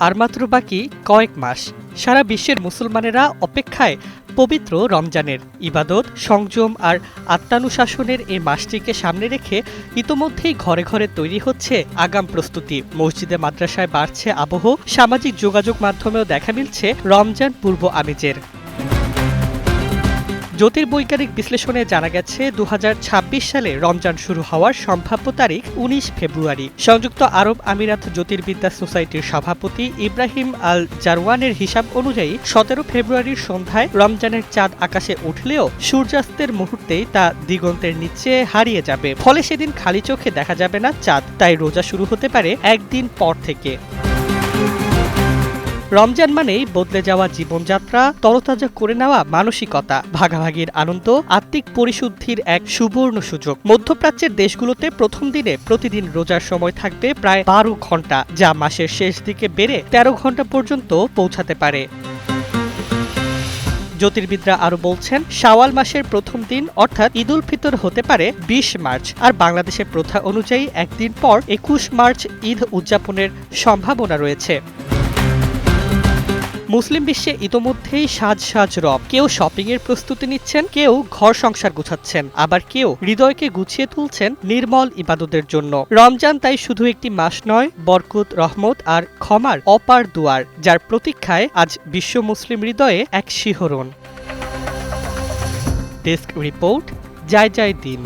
আর মাত্র বাকি কয়েক মাস, সারা বিশ্বের মুসলমানেরা অপেক্ষায় পবিত্র রমজানের ইবাদত, সংযম আর আত্মানুশাসনের এই মাসটিকে সামনে রেখে ইতোমধ্যেই ঘরে ঘরে তৈরি হচ্ছে আগাম প্রস্তুতি। মসজিদে মাদ্রাসায় বাড়ছে আবহ, সামাজিক যোগাযোগ মাধ্যমেও দেখা মিলছে রমজান পূর্ব আমেজের। জ্যোতির্বৈজ্ঞানিক বিশ্লেষণে জানা গেছে দু হাজার ছাব্বিশ সালে রমজান শুরু হওয়ার সম্ভাব্য তারিখ উনিশ ফেব্রুয়ারি। সংযুক্ত আরব আমিরাত জ্যোতির্বিদ্যা সোসাইটির সভাপতি ইব্রাহিম আল জারওয়ানের হিসাব অনুযায়ী সতেরো ফেব্রুয়ারির সন্ধ্যায় রমজানের চাঁদ আকাশে উঠলেও সূর্যাস্তের মুহূর্তেই তা দিগন্তের নিচে হারিয়ে যাবে। ফলে সেদিন খালি চোখে দেখা যাবে না চাঁদ, তাই রোজা শুরু হতে পারে একদিন পর থেকে। রমজান মানেই বদলে যাওয়া জীবনযাত্রা, তরতাজা করে নেওয়া মানসিকতা, ভাগাভাগির আনন্দ, আত্মিক পরিশুদ্ধির এক সুবর্ণ সুযোগ। মধ্যপ্রাচ্যের দেশগুলোতে প্রথম দিনে প্রতিদিন রোজার সময় থাকবে প্রায় বারো ঘণ্টা, যা মাসের শেষ দিকে বেড়ে তেরো ঘণ্টা পর্যন্ত পৌঁছাতে পারে। জ্যোতির্বিদরা আরও বলছেন, শাওয়াল মাসের প্রথম দিন, অর্থাৎ ঈদুল ফিতর হতে পারে বিশ মার্চ, আর বাংলাদেশের প্রথা অনুযায়ী একদিন পর একুশ মার্চ ঈদ উদযাপনের সম্ভাবনা রয়েছে। মুসলিম বিশ্বে ইতোমধ্যেই সাজ সাজ রব। কেউ শপিং এর প্রস্তুতি নিচ্ছেন, কেউ ঘর সংসার গুছাচ্ছেন, আবার কেউ হৃদয়কে গুছিয়ে তুলছেন নির্মল ইবাদতের জন্য। রমজান তাই শুধু একটি মাস নয়, বরকুত, রহমত আর ক্ষমার অপার দুয়ার, যার প্রতীক্ষায় আজ বিশ্ব মুসলিম হৃদয়ে এক শিহরণ। ডেস্ক রিপোর্ট, জয় জয় দিন।